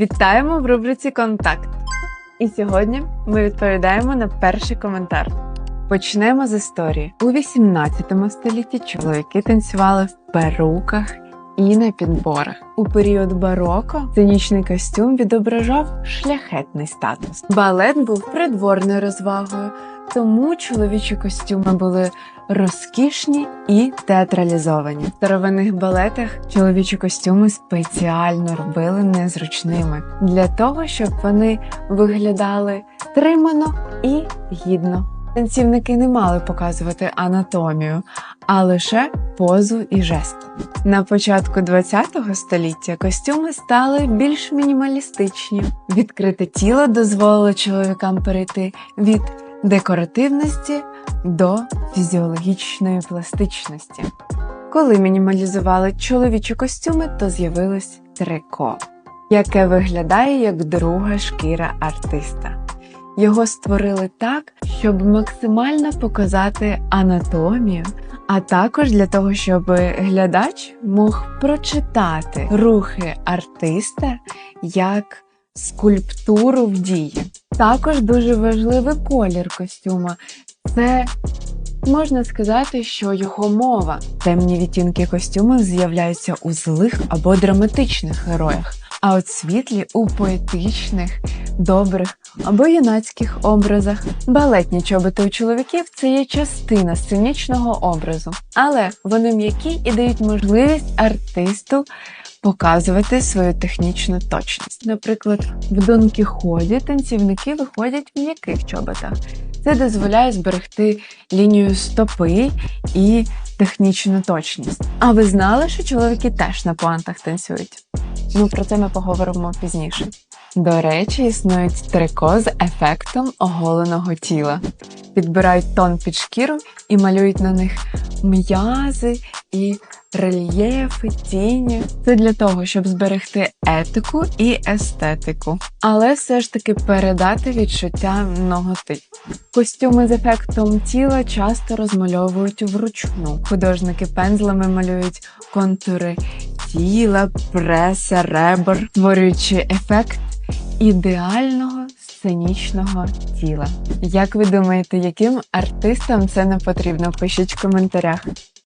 Вітаємо в рубриці Контакт. І сьогодні ми відповідаємо на перший коментар. Почнемо з історії. У 18 столітті чоловіки танцювали в перуках і на підборах. У період бароко сценічний костюм відображав шляхетний статус. Балет був придворною розвагою, тому чоловічі костюми були розкішні і театралізовані. В старовинних балетах чоловічі костюми спеціально робили незручними для того, щоб вони виглядали стримано і гідно. Танцівники не мали показувати анатомію, а лише позу і жести. На початку ХХ століття костюми стали більш мінімалістичні. Відкрите тіло дозволило чоловікам перейти від декоративності до фізіологічної пластичності. Коли мінімалізували чоловічі костюми, то з'явилось трико, яке виглядає як друга шкіра артиста. Його створили так, щоб максимально показати анатомію, а також для того, щоб глядач мог прочитати рухи артиста як скульптуру в дії. Також дуже важливий колір костюма. Це можна сказати, що його мова. Темні відтінки костюму з'являються у злих або драматичних героях, а от світлі у поетичних, добрих або юнацьких образах. Балетні чоботи у чоловіків це є частина сценічного образу, але вони м'які і дають можливість артисту показувати свою технічну точність. Наприклад, в Дон Кіході танцівники виходять в м'яких чоботах. Це дозволяє зберегти лінію стопи і технічну точність. А ви знали, що чоловіки теж на пуантах танцюють? Ну про це ми поговоримо пізніше. До речі, існують трико з ефектом оголеного тіла. Підбирають тон під шкіру і малюють на них м'язи і рельєфи, тіні. Це для того, щоб зберегти етику і естетику, але все ж таки передати відчуття ноготи. Костюми з ефектом тіла часто розмальовують вручну. Художники пензлами малюють контури тіла, преса, ребер, створюючи ефект ідеального сценічного тіла. Як ви думаєте, яким артистам це не потрібно? Пишіть в коментарях.